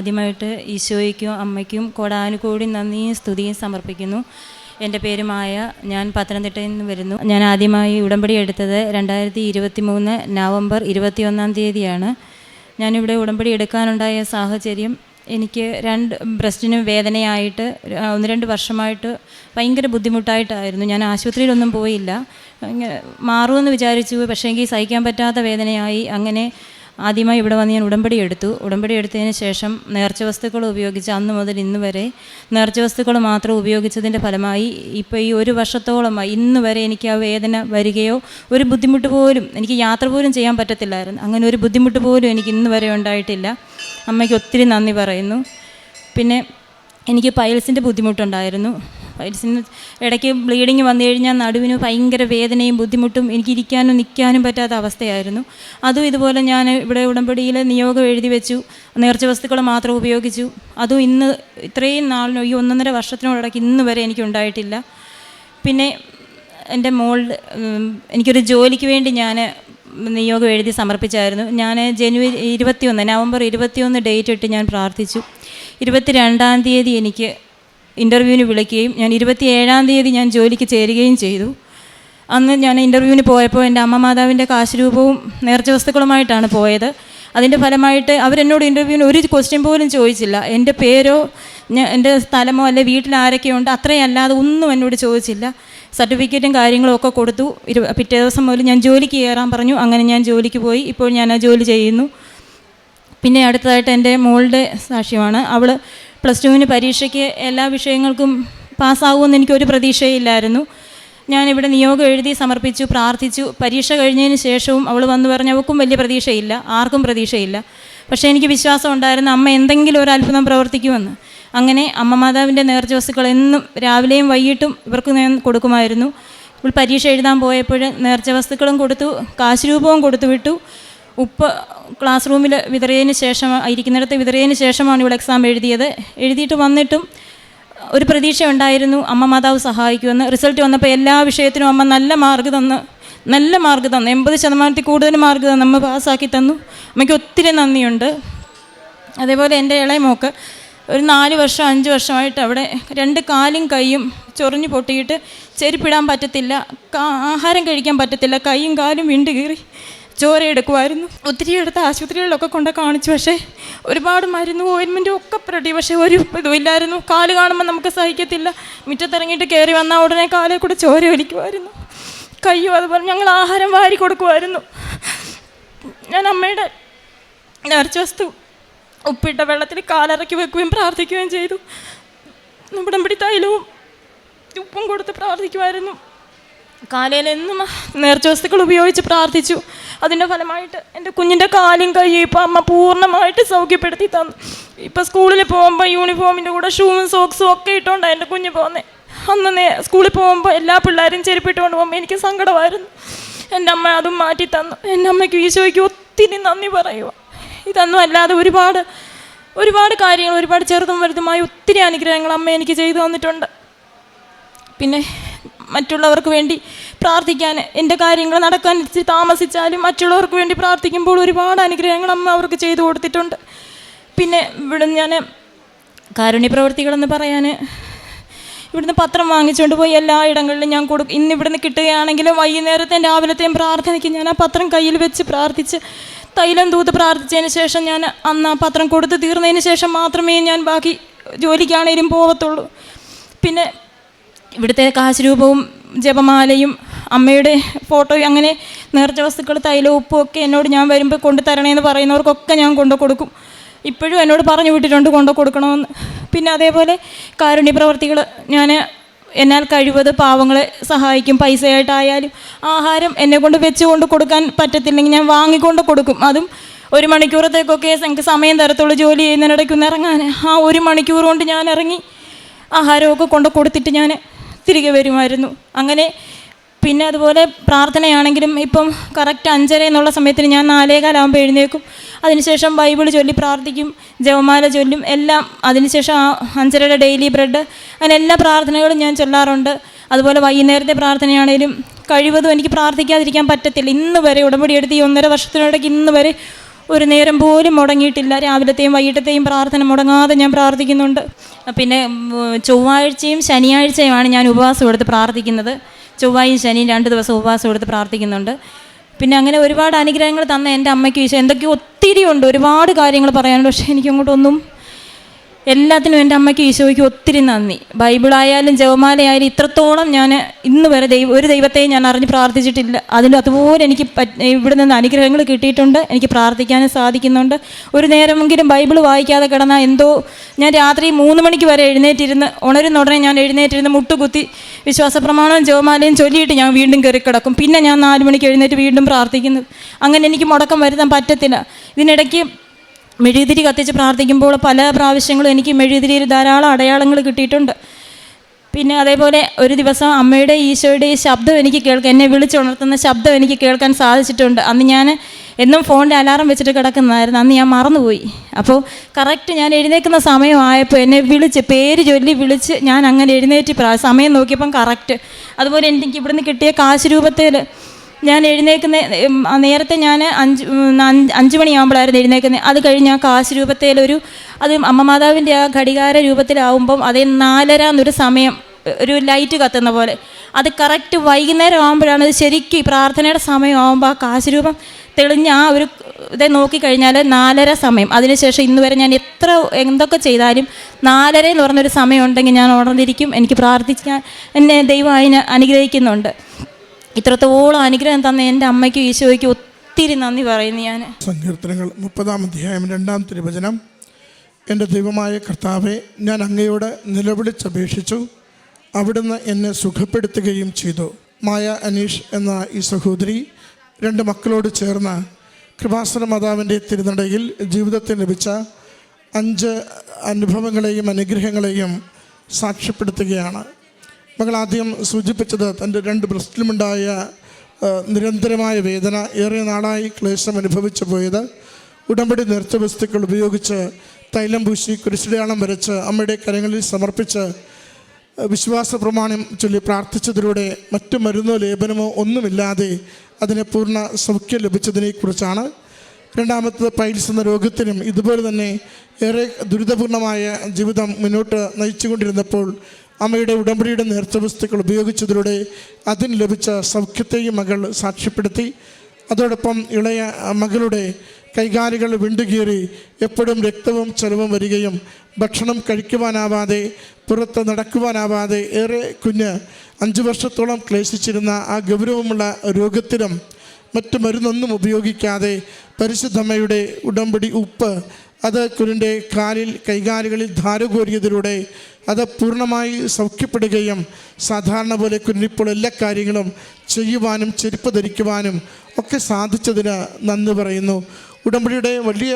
ആദ്യമായിട്ട് ഈശോയ്ക്കും അമ്മയ്ക്കും കോടാനുകൂടി നന്ദിയും സ്തുതിയും സമർപ്പിക്കുന്നു. എന്റെ പേര് മായ ഞാൻ പത്തനംതിട്ടയിൽ നിന്ന് വരുന്നു. ഞാൻ ആദ്യമായി ഉടമ്പടി എടുത്തത് രണ്ടായിരത്തി ഇരുപത്തി മൂന്ന് നവംബർ ഇരുപത്തിയൊന്നാം തീയതിയാണ്. ഞാനിവിടെ ഉടമ്പടി എടുക്കാനുണ്ടായ സാഹചര്യം എനിക്ക് രണ്ട് ബ്രസ്റ്റിനും വേദനയായിട്ട് ഒന്ന് രണ്ട് വർഷമായിട്ട് ഭയങ്കര ബുദ്ധിമുട്ടായിട്ടായിരുന്നു. ഞാൻ ആശുപത്രിയിലൊന്നും പോയില്ല. മാറുമെന്ന് വിചാരിച്ചു. പക്ഷേ എനിക്ക് സഹിക്കാൻ പറ്റാത്ത വേദനയായി. അങ്ങനെ ആദ്യമായി ഇവിടെ വന്ന് ഞാൻ ഉടമ്പടി എടുത്തു. ഉടമ്പടി എടുത്തതിന് ശേഷം നേർച്ച വസ്തുക്കൾ ഉപയോഗിച്ച് അന്ന് മുതൽ ഇന്ന് വരെ നേർച്ച വസ്തുക്കൾ മാത്രം ഉപയോഗിച്ചതിന്റെ ഫലമായി ഇപ്പോൾ ഈ ഒരു വർഷത്തോളമായി ഇന്ന് വരെ എനിക്ക് ആ വേദന വരികയോ ഒരു ബുദ്ധിമുട്ട് പോലും എനിക്ക് യാത്ര പോലും ചെയ്യാൻ പറ്റത്തില്ലായിരുന്നു. അങ്ങനെ ഒരു ബുദ്ധിമുട്ട് പോലും എനിക്ക് ഇന്ന് വരെ ഉണ്ടായിട്ടില്ല. അമ്മയ്ക്ക് ഒത്തിരി നന്ദി പറയുന്നു. പിന്നെ എനിക്ക് പൈൽസിന്റെ ബുദ്ധിമുട്ടുണ്ടായിരുന്നു. പൈൽസിന് ഇടയ്ക്ക് ബ്ലീഡിങ് വന്നു കഴിഞ്ഞാൽ നടുവിന് ഭയങ്കര വേദനയും ബുദ്ധിമുട്ടും എനിക്ക് ഇരിക്കാനും നിൽക്കാനും പറ്റാത്ത അവസ്ഥയായിരുന്നു. അതും ഇതുപോലെ ഞാൻ ഇവിടെ ഉടമ്പടിയിൽ നിയോഗം എഴുതി വെച്ചു. നേർച്ച വസ്തുക്കൾ മാത്രം ഉപയോഗിച്ചു. അതും ഇന്ന് ഇത്രയും നാളിനോ ഈ ഒന്നൊന്നര വർഷത്തിനോടക്ക് ഇന്ന് വരെ എനിക്കുണ്ടായിട്ടില്ല. പിന്നെ എന്റെ മോൾ എനിക്കൊരു ജോലിക്ക് വേണ്ടി ഞാൻ നിയോഗം എഴുതി സമർപ്പിച്ചായിരുന്നു. ഞാൻ ജനുവരി ഇരുപത്തിയൊന്ന് നവംബർ ഇരുപത്തിയൊന്ന് ഡേറ്റ് ഇട്ട് ഞാൻ പ്രാർത്ഥിച്ചു. ഇരുപത്തി രണ്ടാം തീയതി എനിക്ക് ഇന്റർവ്യൂവിന് വിളിക്കുകയും ഞാൻ ഇരുപത്തി ഏഴാം തീയതി ഞാൻ ജോലിക്ക് ചേരുകയും ചെയ്തു. അന്ന് ഞാൻ ഇന്റർവ്യൂവിന് പോയപ്പോൾ എന്റെ അമ്മ മാതാവിന്റെ കാശുരൂപവും നേർച്ച വസ്തുക്കളുമായിട്ടാണ് പോയത്. അതിന്റെ ഫലമായിട്ട് അവരെന്നോട് ഇന്റർവ്യൂവിന് ഒരു ക്വസ്റ്റ്യൻ പോലും ചോദിച്ചില്ല. എന്റെ പേരോ ഞാൻ എന്റെ സ്ഥലമോ അല്ലെ വീട്ടിൽ ആരൊക്കെയുണ്ട് അത്രയും അല്ലാതെ ഒന്നും എന്നോട് ചോദിച്ചില്ല. സർട്ടിഫിക്കറ്റും കാര്യങ്ങളും ഒക്കെ കൊടുത്തു. ഇരു പിറ്റേ ദിവസം മുതൽ ഞാൻ ജോലിക്ക് കയറാൻ പറഞ്ഞു. അങ്ങനെ ഞാൻ ജോലിക്ക് പോയി. ഇപ്പോൾ ഞാൻ ആ ജോലി ചെയ്യുന്നു. പിന്നെ അടുത്തതായിട്ട് എന്റെ മോളുടെ സാക്ഷ്യമാണ്. അവൾ പ്ലസ് ടുവിന് പരീക്ഷയ്ക്ക് എല്ലാ വിഷയങ്ങൾക്കും പാസ്സാകുമെന്ന് എനിക്കൊരു പ്രതീക്ഷയില്ലായിരുന്നു. ഞാനിവിടെ നിയോഗം എഴുതി സമർപ്പിച്ചു പ്രാർത്ഥിച്ചു. പരീക്ഷ കഴിഞ്ഞതിന് ശേഷവും അവൾ വന്നു പറഞ്ഞു അവൾക്കും വലിയ പ്രതീക്ഷയില്ല ആർക്കും പ്രതീക്ഷയില്ല. പക്ഷേ എനിക്ക് വിശ്വാസം ഉണ്ടായിരുന്നു അമ്മ എന്തെങ്കിലും ഒരു അത്ഭുതം പ്രവർത്തിക്കുമെന്ന്. അങ്ങനെ അമ്മ മാതാവിന്റെ നേർച്ച വസ്തുക്കൾ എന്നും രാവിലെയും വൈകിട്ടും ഇവർക്ക് ഞാൻ കൊടുക്കുമായിരുന്നു. ഇവൾ പരീക്ഷ എഴുതാൻ പോയപ്പോൾ നേർച്ച വസ്തുക്കളും കൊടുത്തു കാശ് രൂപവും കൊടുത്തു വിട്ടു ഉപ്പ് ക്ലാസ് റൂമിൽ വിതറിയതിന് ശേഷം ഇരിക്കുന്നിടത്ത് വിതറിയതിന് ശേഷമാണ് ഇവിടെ എക്സാം എഴുതിയത്. എഴുതിയിട്ട് വന്നിട്ടും ഒരു പ്രതീക്ഷ ഉണ്ടായിരുന്നു അമ്മ മാതാവ് സഹായിക്കുമെന്ന്. റിസൾട്ട് വന്നപ്പോൾ എല്ലാ വിഷയത്തിനും അമ്മ നല്ല മാർക്ക് തന്ന് നല്ല മാർക്ക് തന്നു എൺപത് ശതമാനത്തിൽ കൂടുതൽ മാർക്ക് തന്നു അമ്മ പാസ്സാക്കി തന്നു. അമ്മയ്ക്ക് ഒത്തിരി നന്ദിയുണ്ട്. അതേപോലെ എന്റെ ഇളയ മോക്ക് ഒരു നാല് വർഷം അഞ്ച് വർഷമായിട്ട് അവിടെ രണ്ട് കാലും കൈയും ചൊറിഞ്ഞു പൊട്ടിയിട്ട് ചെരുപ്പിടാൻ പറ്റത്തില്ല ആഹാരം കഴിക്കാൻ പറ്റത്തില്ല കൈയും കാലും വിണ്ട് കീറി ചോര എടുക്കുമായിരുന്നു. ഒത്തിരി എടുത്ത് ആശുപത്രികളിലൊക്കെ കൊണ്ട് കാണിച്ചു. പക്ഷേ ഒരുപാട് മരുന്ന് ഓയിൻമെന്റും ഒക്കെ പ്രടി പക്ഷേ ഒരു ഇതുമില്ലായിരുന്നു. കാൽ കാണുമ്പോൾ നമുക്ക് സഹിക്കത്തില്ല. മുറ്റത്തിറങ്ങിയിട്ട് കയറി വന്നാൽ ഉടനെ കാലേ കൂടെ ചോര ഒലിക്കുമായിരുന്നു കയ്യോ അതുപോലെ ഞങ്ങൾ ആഹാരം വാരി കൊടുക്കുമായിരുന്നു. ഞാൻ അമ്മയുടെ നേർച്ച വസ്തു ഉപ്പിട്ട വെള്ളത്തിൽ കാലിറക്കി വെക്കുകയും പ്രാർത്ഥിക്കുകയും ചെയ്തു. ഉടമ്പടി തൈലവും ഉപ്പും കൊടുത്ത് പ്രാർത്ഥിക്കുമായിരുന്നു. കാലയിൽ എന്നും നേർച്ച വസ്തുക്കൾ ഉപയോഗിച്ച് പ്രാർത്ഥിച്ചു. അതിന്റെ ഫലമായിട്ട് എന്റെ കുഞ്ഞിന്റെ കാലും കൈയും ഇപ്പം അമ്മ പൂർണമായിട്ട് സൗഖ്യപ്പെടുത്തി തന്നു. ഇപ്പം സ്കൂളിൽ പോകുമ്പോൾ യൂണിഫോമിന്റെ കൂടെ ഷൂവും സോക്സും ഒക്കെ ഇട്ടുകൊണ്ടാണ് എന്റെ കുഞ്ഞ് പോകുന്നത് അന്ന് സ്കൂളിൽ പോകുമ്പോൾ എല്ലാ പിള്ളേരും ചെരുപ്പിട്ടുകൊണ്ട് പോകുമ്പോൾ എനിക്ക് സങ്കടമായിരുന്നു. എന്റെ അമ്മ അതും മാറ്റി തന്നു. എന്റെ അമ്മയ്ക്ക് ഈശോയ്ക്ക് ഒത്തിരി നന്ദി പറയുക ഇതൊന്നും അല്ലാതെ ഒരുപാട് ഒരുപാട് കാര്യങ്ങൾ ഒരുപാട് ചെറുതും വലുതുമായ ഒത്തിരി അനുഗ്രഹങ്ങൾ അമ്മ എനിക്ക് ചെയ്തു തന്നിട്ടുണ്ട്. പിന്നെ മറ്റുള്ളവർക്ക് വേണ്ടി പ്രാർത്ഥിക്കാൻ എന്റെ കാര്യങ്ങൾ നടക്കാൻ ഇച്ചിരി താമസിച്ചാലും മറ്റുള്ളവർക്ക് വേണ്ടി പ്രാർത്ഥിക്കുമ്പോൾ ഒരുപാട് അനുഗ്രഹങ്ങൾ അമ്മ അവർക്ക് ചെയ്തു കൊടുത്തിട്ടുണ്ട്. പിന്നെ ഇവിടെ ഞാൻ കാരുണ്യപ്രവർത്തികളെന്ന് പറയാൻ ഇവിടുന്ന് പത്രം വാങ്ങിച്ചുകൊണ്ട് പോയി എല്ലാ ഇടങ്ങളിലും ഞാൻ കൊടുക്കും ഇന്ന് ഇവിടുന്ന് കിട്ടുകയാണെങ്കിലും വൈകുന്നേരത്തെയും രാവിലത്തെയും പ്രാർത്ഥനയ്ക്ക് ഞാൻ ആ പത്രം കയ്യിൽ വെച്ച് പ്രാർത്ഥിച്ച് തൈലം തൂത്ത് പ്രാർത്ഥിച്ചതിന് ശേഷം ഞാൻ അന്ന് ആ പത്രം കൊടുത്ത് തീർന്നതിന് ശേഷം മാത്രമേ ഞാൻ ബാക്കി ജോലിക്കാണേലും പോകത്തുള്ളൂ പിന്നെ ഇവിടുത്തെ കാശുരൂപവും ജപമാലയും അമ്മയുടെ ഫോട്ടോയും അങ്ങനെ നേർച്ച വസ്തുക്കൾ തൈലവും ഉപ്പും ഒക്കെ എന്നോട് ഞാൻ വരുമ്പോൾ കൊണ്ടു തരണേന്ന് പറയുന്നവർക്കൊക്കെ ഞാൻ കൊണ്ടു കൊടുക്കും. ഇപ്പോഴും എന്നോട് പറഞ്ഞു വിട്ടിട്ടുണ്ട് കൊണ്ടു കൊടുക്കണമെന്ന് പിന്നെ അതേപോലെ കാരുണ്യ പ്രവർത്തികൾ ഞാൻ എന്നാൽ കഴിവത് പാവങ്ങളെ സഹായിക്കും. പൈസയായിട്ടായാലും ആഹാരം എന്നെ കൊണ്ട് വെച്ച് കൊണ്ട് കൊടുക്കാൻ പറ്റത്തില്ലെങ്കിൽ ഞാൻ വാങ്ങിക്കൊണ്ട് കൊടുക്കും. അതും ഒരു മണിക്കൂറത്തേക്കൊക്കെ എനിക്ക് സമയം തരത്തുള്ളൂ ജോലി ചെയ്യുന്നതിനിടയ്ക്ക് ഒന്ന് ഇറങ്ങാൻ. ആ ഒരു മണിക്കൂർ കൊണ്ട് ഞാൻ ഇറങ്ങി ആഹാരമൊക്കെ കൊണ്ട് കൊടുത്തിട്ട് ഞാൻ തിരികെ വരുമായിരുന്നു. അങ്ങനെ പിന്നെ അതുപോലെ പ്രാർത്ഥനയാണെങ്കിലും ഇപ്പം കറക്റ്റ് അഞ്ചര എന്നുള്ള സമയത്തിന് ഞാൻ നാലേകാലാകുമ്പോൾ എഴുന്നേക്കും അതിനുശേഷം ബൈബിൾ ചൊല്ലി പ്രാർത്ഥിക്കും ജവമാല ചൊല്ലും എല്ലാം അതിനുശേഷം ആ അഞ്ചരയുടെ ഡെയിലി ബ്രെഡ് അങ്ങനെ എല്ലാ പ്രാർത്ഥനകളും ഞാൻ ചൊല്ലാറുണ്ട്. അതുപോലെ വൈകുന്നേരത്തെ പ്രാർത്ഥനയാണേലും കഴിവതും എനിക്ക് പ്രാർത്ഥിക്കാതിരിക്കാൻ പറ്റത്തില്ല. ഇന്ന് വരെ ഉടമ്പടി എടുത്ത് ഈ ഒന്നര വർഷത്തിനിടയ്ക്ക് ഇന്ന് വരെ ഒരു നേരം പോലും മുടങ്ങിയിട്ടില്ല. രാവിലത്തെയും വൈകിട്ടത്തെയും പ്രാർത്ഥന മുടങ്ങാതെ ഞാൻ പ്രാർത്ഥിക്കുന്നുണ്ട്. പിന്നെ ചൊവ്വാഴ്ചയും ശനിയാഴ്ചയുമാണ് ഞാൻ ഉപവാസം എടുത്ത് പ്രാർത്ഥിക്കുന്നത്. ചൊവ്വായും ശനിയും രണ്ട് ദിവസം ഉപവാസം എടുത്ത് പ്രാർത്ഥിക്കുന്നുണ്ട്. പിന്നെ അങ്ങനെ ഒരുപാട് അനുഗ്രഹങ്ങൾ തന്ന എന്റെ അമ്മയ്ക്ക് ഈശോ. എന്തൊക്കെയോ ഒത്തിരി ഉണ്ട്. ഒരുപാട് കാര്യങ്ങൾ പറയാനുണ്ട്. പക്ഷേ എനിക്കങ്ങോട്ടൊന്നും എല്ലാത്തിനും എന്റെ അമ്മയ്ക്ക് ഈശോയ്ക്ക് ഒത്തിരി നന്ദി. ബൈബിളായാലും ജവമാലയായാലും ഇത്രത്തോളം ഞാൻ ഇന്ന് വരെ ദൈവ ഒരു ദൈവത്തെയും ഞാൻ അറിഞ്ഞ് പ്രാർത്ഥിച്ചിട്ടില്ല. അതിൽ അതുപോലെ എനിക്ക് ഇവിടെ നിന്ന് അനുഗ്രഹങ്ങൾ കിട്ടിയിട്ടുണ്ട്. എനിക്ക് പ്രാർത്ഥിക്കാനും സാധിക്കുന്നുണ്ട്. ഒരു നേരമെങ്കിലും ബൈബിൾ വായിക്കാതെ കിടന്നാൽ എന്തോ ഞാൻ രാത്രി മൂന്ന് മണിക്ക് വരെ എഴുന്നേറ്റിരുന്ന് ഉണരുന്ന ഉടനെ ഞാൻ എഴുന്നേറ്റിരുന്ന് മുട്ടുകുത്തി വിശ്വാസപ്രമാണവും ജവമാലയും ചൊല്ലിയിട്ട് ഞാൻ വീണ്ടും കയറി കിടക്കും. പിന്നെ ഞാൻ നാല് മണിക്ക് എഴുന്നേറ്റ് വീണ്ടും പ്രാർത്ഥിക്കുന്നു. അങ്ങനെ എനിക്ക് മുടക്കം വരുത്താൻ പറ്റത്തില്ല. ഇതിനിടയ്ക്ക് മെഴുകുതിരി കത്തിച്ച് പ്രാർത്ഥിക്കുമ്പോൾ പല പ്രാവശ്യങ്ങളും എനിക്ക് മെഴുകുതിരിയിൽ ധാരാളം അടയാളങ്ങൾ കിട്ടിയിട്ടുണ്ട്. പിന്നെ അതേപോലെ ഒരു ദിവസം അമ്മയുടെ ഈശോയുടെ ശബ്ദം എനിക്ക് കേൾക്കാൻ എന്നെ വിളിച്ചുണർത്തുന്ന ശബ്ദം എനിക്ക് കേൾക്കാൻ സാധിച്ചിട്ടുണ്ട്. അന്ന് ഞാൻ എന്നും ഫോണിൽ അലാറം വെച്ചിട്ട് കിടക്കുന്നതായിരുന്നു. അന്ന് ഞാൻ മറന്നുപോയി. അപ്പോൾ കറക്റ്റ് ഞാൻ എഴുന്നേൽക്കുന്ന സമയമായപ്പോൾ എന്നെ വിളിച്ച് പേര് ചൊല്ലി വിളിച്ച് ഞാൻ അങ്ങനെ എഴുന്നേറ്റ് സമയം നോക്കിയപ്പം കറക്റ്റ്. അതുപോലെ എനിക്ക് ഇവിടുന്ന് കിട്ടിയ കാശ് രൂപത്തിൽ ഞാൻ എഴുന്നേക്കുന്ന നേരത്തെ ഞാൻ അഞ്ച് അഞ്ച് മണിയാകുമ്പോഴായിരുന്നു എഴുന്നേക്കുന്നത് അത് കഴിഞ്ഞ് ആ കാശ് രൂപത്തിലൊരു അത് അമ്മ മാതാവിന്റെ ആ ഘടികാര രൂപത്തിലാവുമ്പം അതേ നാലര എന്നൊരു സമയം ഒരു ലൈറ്റ് കത്തുന്ന പോലെ. അത് കറക്റ്റ് വൈകുന്നേരം ആകുമ്പോഴാണ് അത് ശരിക്കും പ്രാർത്ഥനയുടെ സമയമാകുമ്പോൾ ആ കാശ് രൂപം തെളിഞ്ഞ ആ ഒരു ഇതേ നോക്കിക്കഴിഞ്ഞാൽ നാലര സമയം. അതിനുശേഷം ഇന്ന് വരെ ഞാൻ എത്ര എന്തൊക്കെ ചെയ്താലും നാലര എന്ന് പറഞ്ഞൊരു സമയം ഉണ്ടെങ്കിൽ ഞാൻ ഉണർന്നിരിക്കും. എനിക്ക് പ്രാർത്ഥിക്കാൻ എന്നെ ദൈവം അതിന് അനുഗ്രഹിക്കുന്നുണ്ട്. ഇത്രത്തോളം അനുഗ്രഹം തന്ന എന്റെ അമ്മയ്ക്കും ഈശോയ്ക്കും ഒത്തിരി നന്ദി പറയുന്നു ഞാൻ. സങ്കീർത്തനങ്ങൾ മുപ്പതാം അധ്യായം രണ്ടാം തിരുവചനം. എന്റെ ദൈവമായ കർത്താവെ ഞാൻ അങ്ങയോട് നിലവിളിച്ചപേക്ഷിച്ചു. അവിടുന്ന് എന്നെ സുഖപ്പെടുത്തുകയും ചെയ്തു. മായ അനീഷ് എന്ന ഈ സഹോദരി രണ്ട് മക്കളോട് ചേർന്ന് കൃപാസന മാതാവിന്റെ തിരുനടയിൽ ജീവിതത്തിൽ ലഭിച്ച അഞ്ച് അനുഭവങ്ങളെയും അനുഗ്രഹങ്ങളെയും സാക്ഷ്യപ്പെടുത്തുകയാണ്. മകൾ ആദ്യം സൂചിപ്പിച്ചത് തന്റെ രണ്ട് ബ്രസ്റ്റിലുമുണ്ടായ നിരന്തരമായ വേദന ഏറെ നാളായി ക്ലേശം അനുഭവിച്ചു പോയത്. ഉടമ്പടി നേർച്ച വസ്തുക്കൾ ഉപയോഗിച്ച് തൈലം പൂശി കുരിശടയാളം വരച്ച് അമ്മയുടെ കരങ്ങളിൽ സമർപ്പിച്ച് വിശ്വാസ പ്രമാണം ചൊല്ലി പ്രാർത്ഥിച്ചതിലൂടെ മറ്റു മരുന്നോ ലേപനമോ ഒന്നുമില്ലാതെ അതിനെ പൂർണ സൗഖ്യം ലഭിച്ചതിനെക്കുറിച്ചാണ്. രണ്ടാമത്തത് പൈൽസ് എന്ന രോഗത്തിനും ഇതുപോലെ തന്നെ ഏറെ ദുരിതപൂർണമായ ജീവിതം മുന്നോട്ട് നയിച്ചുകൊണ്ടിരുന്നപ്പോൾ അമ്മയുടെ ഉടമ്പടിയുടെ നേർച്ച വസ്തുക്കൾ ഉപയോഗിച്ചതിലൂടെ അതിന് ലഭിച്ച സൗഖ്യത്തെയും മകൾ സാക്ഷ്യപ്പെടുത്തി. അതോടൊപ്പം ഇളയ മകളുടെ കൈകാലുകൾ വിണ്ടുകീറി എപ്പോഴും രക്തവും ചെലവും വരികയും ഭക്ഷണം കഴിക്കുവാനാവാതെ പുറത്ത് നടക്കുവാനാവാതെ ഏറെ കുഞ്ഞ് അഞ്ച് വർഷത്തോളം ക്ലേശിച്ചിരുന്ന ആ ഗൗരവമുള്ള രോഗത്തിനും മറ്റു മരുന്നൊന്നും ഉപയോഗിക്കാതെ പരിശുദ്ധമ്മയുടെ ഉടമ്പടി ഉപ്പ് അത് കുരുന്റെ കാലിൽ കൈകാലുകളിൽ ധാരകോരിയതിലൂടെ അത് പൂർണമായി സൗഖ്യപ്പെടുകയും സാധാരണ പോലെ കുരുനിപ്പോൾ എല്ലാ കാര്യങ്ങളും ചെയ്യുവാനും ചെരുപ്പ് ധരിക്കുവാനും ഒക്കെ സാധിച്ചതിന് നന്ദി പറയുന്നു. ഉടമ്പടിയുടെ വലിയ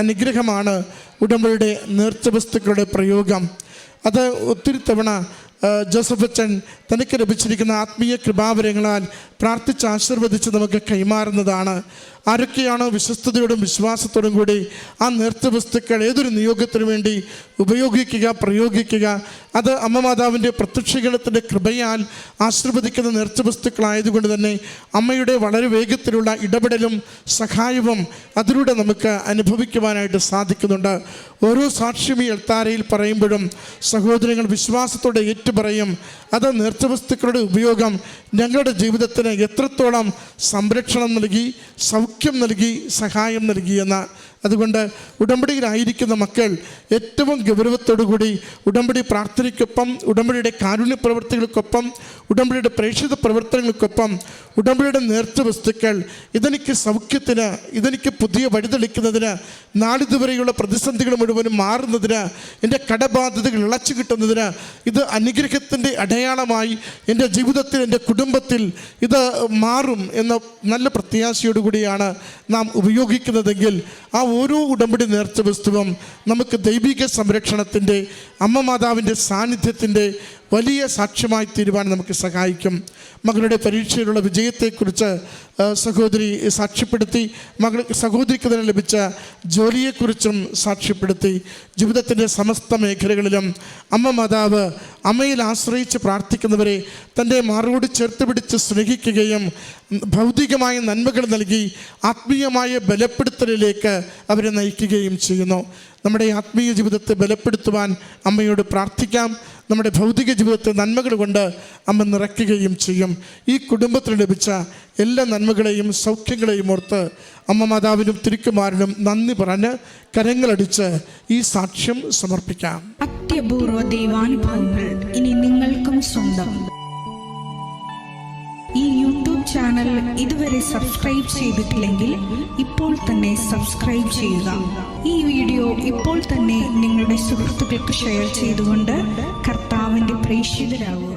അനുഗ്രഹമാണ് ഉടമ്പടിയുടെ നേർച്ച വസ്തുക്കളുടെ പ്രയോഗം. അത് ഒത്തിരി തവണ ജോസഫ് അച്ഛൻ തനിക്ക് ലഭിച്ചിരിക്കുന്ന ആത്മീയ കൃപാവരങ്ങളാൽ പ്രാർത്ഥിച്ച് ആശീർവദിച്ച് നമുക്ക് കൈമാറുന്നതാണ്. ആരൊക്കെയാണോ വിശ്വസ്തയോടും വിശ്വാസത്തോടും കൂടി ആ നേർത്തവസ്തുക്കൾ ഏതൊരു നിയോഗത്തിനു വേണ്ടി ഉപയോഗിക്കുക പ്രയോഗിക്കുക. അത് അമ്മ മാതാവിന്റെ പ്രത്യക്ഷീകരണത്തിന്റെ കൃപയാൽ ആശീർവദിക്കുന്ന നേർച്ച വസ്തുക്കളായതുകൊണ്ട് തന്നെ അമ്മയുടെ വളരെ വേഗത്തിലുള്ള ഇടപെടലും സഹായവും അതിലൂടെ നമുക്ക് അനുഭവിക്കുവാനായിട്ട് സാധിക്കുന്നുണ്ട്. ഓരോ സാക്ഷ്യം ഈ എൽത്താരയിൽ പറയുമ്പോഴും സഹോദരങ്ങൾ വിശ്വാസത്തോടെ ഏറ്റുപറയും അത് നേർച്ച വസ്തുക്കളുടെ ഉപയോഗം ഞങ്ങളുടെ ജീവിതത്തിന് എത്രത്തോളം സംരക്ഷണം നൽകി സൗഖ്യം നൽകി സഹായം നൽകിയെന്ന് അതുകൊണ്ട് ഉടമ്പടിയിലായിരിക്കുന്ന മക്കൾ ഏറ്റവും ഗൗരവത്തോടുകൂടി ഉടമ്പടി പ്രാർത്ഥനയ്ക്കൊപ്പം ഉടമ്പടിയുടെ കാരുണ്യ പ്രവർത്തികൾക്കൊപ്പം ഉടമ്പടിയുടെ പ്രേക്ഷിത പ്രവർത്തനങ്ങൾക്കൊപ്പം ഉടമ്പടിയുടെ നേർച്ച വസ്തുക്കൾ ഇതെനിക്ക് സൗഖ്യത്തിന് ഇതെനിക്ക് പുതിയ വഴിതെളിക്കുന്നതിന് നാളിതുവരെയുള്ള പ്രതിസന്ധികൾ മുഴുവനും മാറുന്നതിന് എന്റെ കടബാധ്യതകൾ ഇളച്ചു കിട്ടുന്നതിന് ഇത് അനുഗ്രഹത്തിന്റെ അടയാളമായി എന്റെ ജീവിതത്തിൽ എന്റെ കുടുംബത്തിൽ ഇത് മാറും എന്ന നല്ല പ്രത്യാശയോടുകൂടിയാണ് നാം ഉപയോഗിക്കുന്നതെങ്കിൽ ആ ഓരോ ഉടമ്പടി നേർച്ച വസ്തുവും നമുക്ക് ദൈവിക സംരക്ഷണത്തിന്റെ അമ്മ മാതാവിന്റെ സാന്നിധ്യത്തിന്റെ വലിയ സാക്ഷ്യമായി തീരുവാൻ നമുക്ക് സഹായിക്കും. മകളുടെ പരീക്ഷയിലുള്ള വിജയത്തെക്കുറിച്ച് സഹോദരി സാക്ഷ്യപ്പെടുത്തി മകൾ സഹോദരിക്ക് തന്നെ ലഭിച്ച ജോലിയെക്കുറിച്ചും സാക്ഷ്യപ്പെടുത്തി. ജീവിതത്തിന്റെ സമസ്ത മേഖലകളിലും അമ്മ മാതാവ് അമ്മയിൽ ആശ്രയിച്ച് പ്രാർത്ഥിക്കുന്നവരെ തന്റെ മാറോട് ചേർത്ത് പിടിച്ച് സ്നേഹിക്കുകയും ഭൗതികമായ നന്മകൾ നൽകി ആത്മീയമായ ബലപ്പെടുത്തലിലേക്ക് അവരെ നയിക്കുകയും ചെയ്യുന്നു. നമ്മുടെ ആത്മീയ ജീവിതത്തെ ബലപ്പെടുത്തുവാൻ അമ്മയോട് പ്രാർത്ഥിക്കാം. നമ്മുടെ ഭൗതിക ജീവിതത്തെ നന്മകൾ കൊണ്ട് അമ്മ നിറയ്ക്കുകയും ചെയ്യും. ഈ കുടുംബത്തിന് ലഭിച്ച എല്ലാ നന്മകളെയും സൗഖ്യങ്ങളെയും ഓർത്ത് അമ്മ മാതാവിനും തിരുക്കുമാരനും നന്ദി പറഞ്ഞ് കരങ്ങളടിച്ച് ഈ സാക്ഷ്യം സമർപ്പിക്കാം. അത്യപൂർവ ദൈവാനുഭവങ്ങൾ ഇനി നിങ്ങൾക്കും സ്വന്തം. ഈ യൂട്യൂബ് ചാനൽ ഇതുവരെ സബ്സ്ക്രൈബ് ചെയ്തിട്ടില്ലെങ്കിൽ ഇപ്പോൾ തന്നെ സബ്സ്ക്രൈബ് ചെയ്യുക. ഈ വീഡിയോ ഇപ്പോൾ തന്നെ നിങ്ങളുടെ സുഹൃത്തുക്കൾക്ക് ഷെയർ ചെയ്തുകൊണ്ട് പ്രേക്ഷിതരാകുക